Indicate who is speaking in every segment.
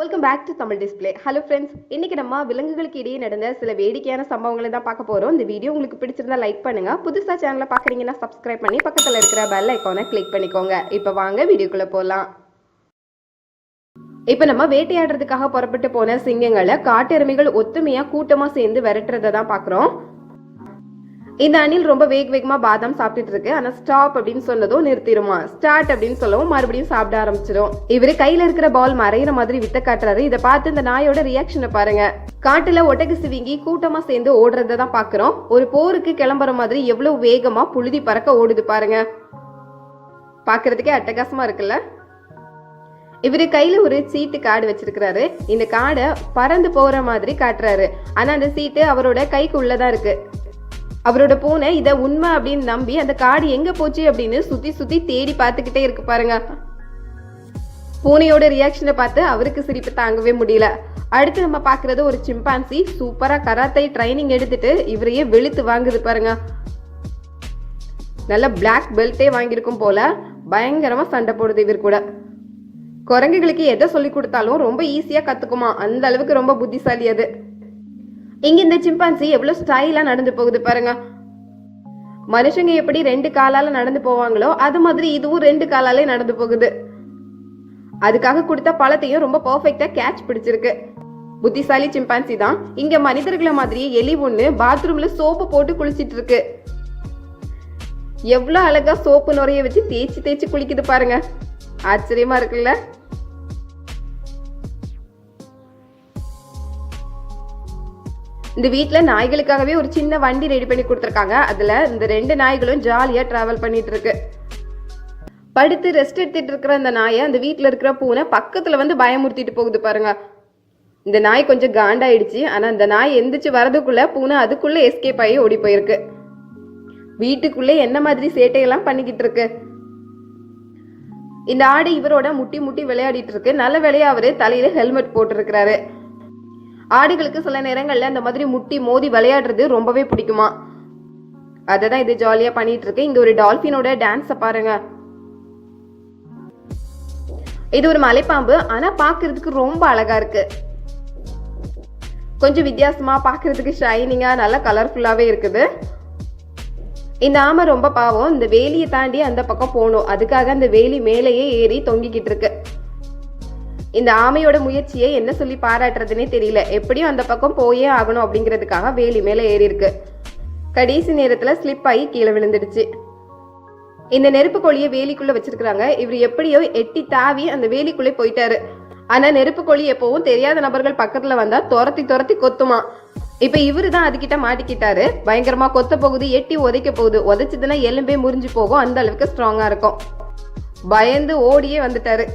Speaker 1: Welcome back to Tamil display hello friends இன்னைக்கு நம்ம விலங்குகளுக்கு இடையே நடந்த சில வேடிக்கையான சம்பவங்களை தான் பார்க்க போறோம். இந்த வீடியோ உங்களுக்கு பிடிச்சிருந்தா லைக் பண்ணுங்க. புதுசா சேனலை பார்க்குறீங்கன்னா சப்ஸ்கிரைப் பண்ணி பக்கத்துல இருக்கிற பெல் ஐக்கானை கிளிக் பண்ணிக்கோங்க. இப்போ வாங்க வீடியோக்குள்ள போகலாம் இப்போ நம்ம வேட்டையாடுறதுக்காக புறப்பட்டு போன சிங்கங்களை காட்டெருமைகள் ஒத்துமையா கூட்டமா சேர்ந்து விரட்டுறதை தான் பார்க்குறோம். இந்த அணில் ரொம்ப வேக வேகமா பாதாம் சாப்பிட்டுட்டு இருக்கு. ஆனா ஸ்டாப் அப்படின்னு சொன்னதும் நிறுத்திடுமா ஸ்டார்ட் அப்படின்னு சொல்லவும் மறுபடியும் சாப்பிட ஆரம்பிச்சிடும் இவரு கையில இருக்கிற பால் மறையிற மாதிரி வித்த காட்டுறாரு. இதை பார்த்து இந்த நாயோட ரியாக்ஷனை பாருங்க. காட்டுல ஒட்டகு சிவிங்கி கூட்டமா சேர்ந்து ஓடுறத தான் பாக்குறோம் ஒரு போருக்கு கிளம்புற மாதிரி எவ்வளவு வேகமா புழுதி பறக்க ஓடுது பாருங்க. பாக்குறதுக்கே அட்டகாசமா இருக்குல்ல? இவரு கையில ஒரு சீட்டு கார்டு வச்சிருக்கிறாரு. இந்த கார்டை பறந்து போற மாதிரி காட்டுறாரு. ஆனா அந்த சீட்டு அவரோட கைக்கு உள்ளதான் இருக்கு. அவரோட பூனை இதை உண்மை அப்படின்னு நம்பி அந்த காடு எங்க போச்சு அப்படின்னு சுத்தி சுத்தி தேடி பார்த்துக்கிட்டே இருக்கு பாருங்க. பூனையோட ரியாக்ஷனை பார்த்து அவருக்கு சிரிப்பு தாங்கவே முடியல. அடுத்து நம்ம பார்க்குறது ஒரு சிம்பான்சி சூப்பரா கராத்தை ட்ரைனிங் எடுத்துட்டு இவரையே வெளுத்து வாங்குது பாருங்க. நல்ல பிளாக் பெல்ட்டே வாங்கியிருக்கும் போல பயங்கரமா சண்டை போடுது இவர் கூட. குரங்குகளுக்கு எதை சொல்லி கொடுத்தாலும் ரொம்ப ஈஸியா கத்துக்குமா. அந்த அளவுக்கு ரொம்ப புத்திசாலி அது. இங்க இந்த சிம்பான்சி எவ்வளவு ஸ்டைலா நடந்து போகுது பாருங்க. மனுஷங்க எப்படி ரெண்டு காலால நடந்து போவாங்களோ அது மாதிரி இதுவும் ரெண்டு காலாலே நடந்து போகுது. அதுக்காக கொடுத்த பழத்தையும் ரொம்ப பர்ஃபெக்டா கேட்ச் பிடிச்சிருக்கு. புத்திசாலி சிம்பான்சி தான். இங்க மனிதர்களை மாதிரியே எலி ஒண்ணு பாத்ரூம்ல சோப்பு போட்டு குளிச்சிட்டு இருக்கு. எவ்வளவு அழகா சோப்பு நுரைய வச்சு தேய்ச்சி தேய்ச்சி குளிக்குது பாருங்க. ஆச்சரியமா இருக்குல்ல? இந்த வீட்டில் நாய்களுக்காகவே ஒரு சின்ன வண்டி ரெடி பண்ணி கொடுத்துருக்காங்க. அதில் இந்த ரெண்டு நாய்களும் ஜாலியாக ட்ராவல் பண்ணிட்டு இருக்கு. படுத்து ரெஸ்ட் எடுத்துட்டு இருக்கிற அந்த நாயை அந்த வீட்டில் இருக்கிற பூனை பக்கத்தில் வந்து பயமுறுத்திட்டு போகுது பாருங்க. இந்த நாய் கொஞ்சம் காண்டாயிடுச்சு. ஆனால் அந்த நாய் எந்திரிச்சு வரதுக்குள்ள பூனை அதுக்குள்ள எஸ்கேப் ஆகி ஓடி போயிருக்கு. வீட்டுக்குள்ளே என்ன மாதிரி சேட்டையெல்லாம் பண்ணிக்கிட்டு இருக்கு? இந்த ஆடு இவரோட முட்டி முட்டி விளையாடிட்டு இருக்கு. நல்ல வேலையா அவரு தலையில ஹெல்மெட் போட்டிருக்கிறாரு. ஆடுகளுக்கு சில நேரங்களில் அந்த மாதிரி முட்டி மோதி விளையாடுறது ரொம்பவே பிடிக்குமா? அதை தான் இது ஜாலியாக பண்ணிட்டு இருக்கு. இங்கே ஒரு டால்ஃபினோட டான்ஸை பாருங்க. இது ஒரு மலைப்பாம்பு. ஆனால் பார்க்கறதுக்கு ரொம்ப அழகா இருக்கு. கொஞ்சம் வித்தியாசமா பார்க்கறதுக்கு ஷைனிங்கா நல்லா கலர்ஃபுல்லாவே இருக்குது. இந்த ஆமை ரொம்ப பாவம். இந்த வேலியை தாண்டி அந்த பக்கம் போகணும். அதுக்காக அந்த வேலி மேலேயே ஏறி தொங்கிக்கிட்டு இருக்கு. இந்த ஆமையோட முயற்சியை என்ன சொல்லி பாராட்டுறதுனே தெரியல. எப்படியும் அந்த பக்கம் போயே ஆகணும் அப்படிங்கிறதுக்காக வேலி மேலே ஏறி இருக்கு. கடைசி நேரத்துல ஸ்லிப் ஆகி கீழே விழுந்துடுச்சு. இந்த நெருப்பு கோழியை வேலிக்குள்ள வச்சிருக்கிறாங்க. இவர் எப்படியோ எட்டி தாவி அந்த வேலிக்குள்ளே போயிட்டாரு. ஆனா நெருப்பு கோழி எப்பவும் தெரியாத நபர்கள் பக்கத்துல வந்தா துரத்தி துரத்தி கொத்துமா. இப்ப இவரு தான் அதுகிட்ட மாட்டிக்கிட்டாரு. பயங்கரமா கொத்த போகுது எட்டி உதைக்க போகுது. உதைச்சதுன்னா எலும்பே முறிஞ்சு போகும். அந்த அளவுக்கு ஸ்ட்ராங்கா இருக்கும். பயந்து ஓடியே வந்துட்டாரு.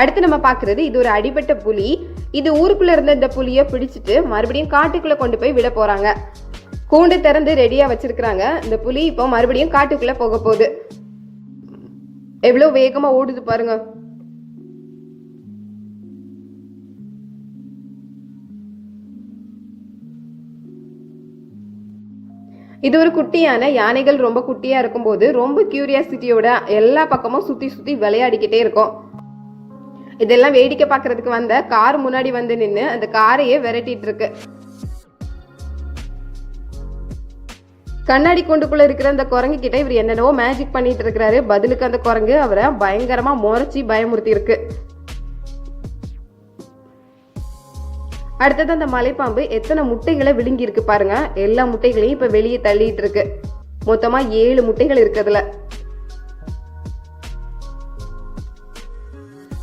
Speaker 1: அடுத்து நம்ம பார்க்குறது இது ஒரு அடிபட்ட புலி. இது ஊருக்குள்ள இருந்த இந்த புலியை பிடிச்சிட்டு மறுபடியும் காட்டுக்குள்ள கொண்டு போய் விட போறாங்க. கூண்டு திறந்து ரெடியா வச்சிருக்கிறாங்க. இந்த புலி இப்போ மறுபடியும் காட்டுக்குள்ள போக போகுது. எவ்வளோ வேகமா ஓடுது பாருங்க. இது ஒரு குட்டியான யானைகள் ரொம்ப குட்டியா இருக்கும்போது ரொம்ப கியூரியாசிட்டியோட எல்லா பக்கமும் சுத்தி சுத்தி விளையாடிக்கிட்டே இருக்கும். இதெல்லாம் வேடிக்கை பார்க்கறதுக்கு வந்த கார் முன்னாடி வந்து நின்று அந்த காரையே விரட்டிட்டு இருக்கு கண்ணாடி கூண்டுக்குள்ள இருக்கிற அந்த குரங்கு கிட்ட இவர் என்னென்னவோ மேஜிக் பண்ணிட்டு இருக்கிறாரு. பதிலுக்கு அந்த குரங்கு அவரை பயங்கரமா முறைச்சி பயமுறுத்தி இருக்கு அடுத்தது அந்த மலைப்பாம்பு எத்தனை முட்டைகளை விழுங்கி இருக்கு பாருங்க. எல்லா முட்டைகளையும் இப்ப வெளியே தள்ளிட்டு இருக்கு மொத்தமா ஏழு முட்டைகள் இருக்குதுல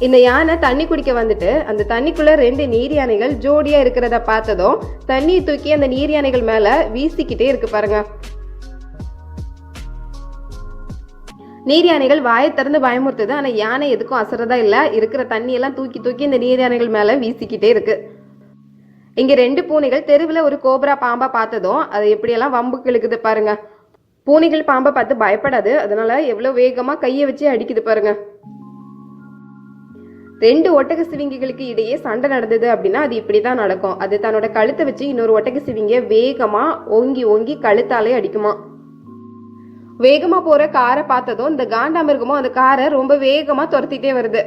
Speaker 1: இந்த யானை தண்ணி குடிக்க வந்துட்டு அந்த தண்ணிக்குள்ள ரெண்டு நீர் யானைகள் ஜோடியா இருக்கிறத பார்த்ததும் தண்ணியை தூக்கி அந்த நீர் யானைகள் மேல வீசிக்கிட்டே இருக்கு பாருங்க. நீர் யானைகள் வாயை திறந்து பயமுறுத்துது ஆனா யானை எதுக்கும் அசரதா இல்ல. இருக்கிற தண்ணியெல்லாம் தூக்கி தூக்கி இந்த நீர் யானைகள் மேல வீசிக்கிட்டே இருக்கு. இங்க ரெண்டு பூனைகள் தெருவில் ஒரு கோப்ரா பாம்பா பார்த்ததும் அது எப்படியெல்லாம் வம்பு கிழக்குது பாருங்க. பூனைகள் பாம்பை பார்த்து பயப்படாது. அதனால எவ்வளவு வேகமா கையை வச்சு அடிக்குது பாருங்க. ரெண்டு ஒட்டக சிவிங்கிகளுக்கு இடையே சண்டை நடந்தது அப்படின்னா அது இப்படி தான் நடக்கும். அது தன்னோட கழுத்தை வச்சு இன்னொரு ஒட்டக சிவிங்க வேகமா ஓங்கி ஓங்கி கழுத்தாலே அடிக்குமா. வேகமா போற காரை பார்த்ததும் இந்த காண்டாமிருகமும் அந்த காரை ரொம்ப வேகமா துரத்திட்டே வருது.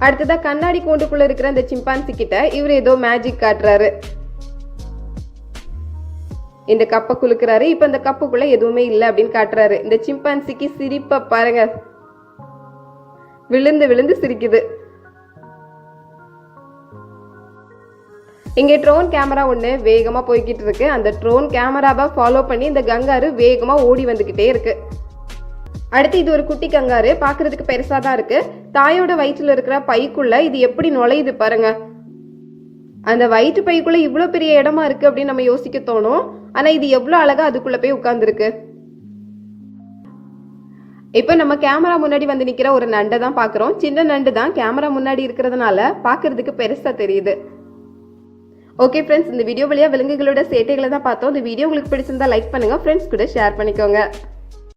Speaker 1: அடுத்ததா கண்ணாடி கூண்டுக்குள்ள இருக்கிற அந்த சிம்பான்சி கிட்ட இவர் ஏதோ மேஜிக் காட்டுறாரு. இந்த கப்பை குலுக்குறாரு. இப்ப இந்த கப்புக்குள்ள எதுவுமே இல்லை அப்படின்னு காட்டுறாரு. இந்த சிம்பான்சிக்கு சிரிப்பை பாருங்க. விழுந்து விழுந்து சிரிக்குது. இங்கே ட்ரோன் கேமரா ஒன்று வேகமாக போய்கிட்டு இருக்கு. அந்த ட்ரோன் கேமராவை ஃபாலோ பண்ணி இந்த கங்காரு வேகமாக ஓடி வந்துக்கிட்டே இருக்கு. அடுத்து இது ஒரு குட்டி கங்காரு. பார்க்கறதுக்கு பெருசாக தான் இருக்கு. தாயோட வயிற்றில் இருக்கிற பைக்குள்ள இது எப்படி நுழையுது பாருங்க. அந்த வயிற்று பைக்குள்ள இவ்வளோ பெரிய இடமா இருக்கு அப்படின்னு நம்ம யோசிக்க தோணும். ஆனால் இது எவ்வளோ அழகாக அதுக்குள்ளே போய் உட்காந்துருக்கு இப்போ நம்ம கேமரா முன்னாடி வந்து நிற்கிற ஒரு நண்டை தான் பார்க்குறோம் சின்ன நண்டு தான் கேமரா முன்னாடி இருக்கிறதுனால பார்க்குறதுக்கு பெருசாக தெரியுது. ஓகே ஃப்ரெண்ட்ஸ் இந்த வீடியோ வழியா விலங்குகளோட சேட்டைகளை தான் பார்த்தோம். இந்த வீடியோ உங்களுக்கு பிடிச்சிருந்தா லைக் பண்ணுங்கள் ஃப்ரெண்ட்ஸ் கூட ஷேர் பண்ணிக்கோங்க.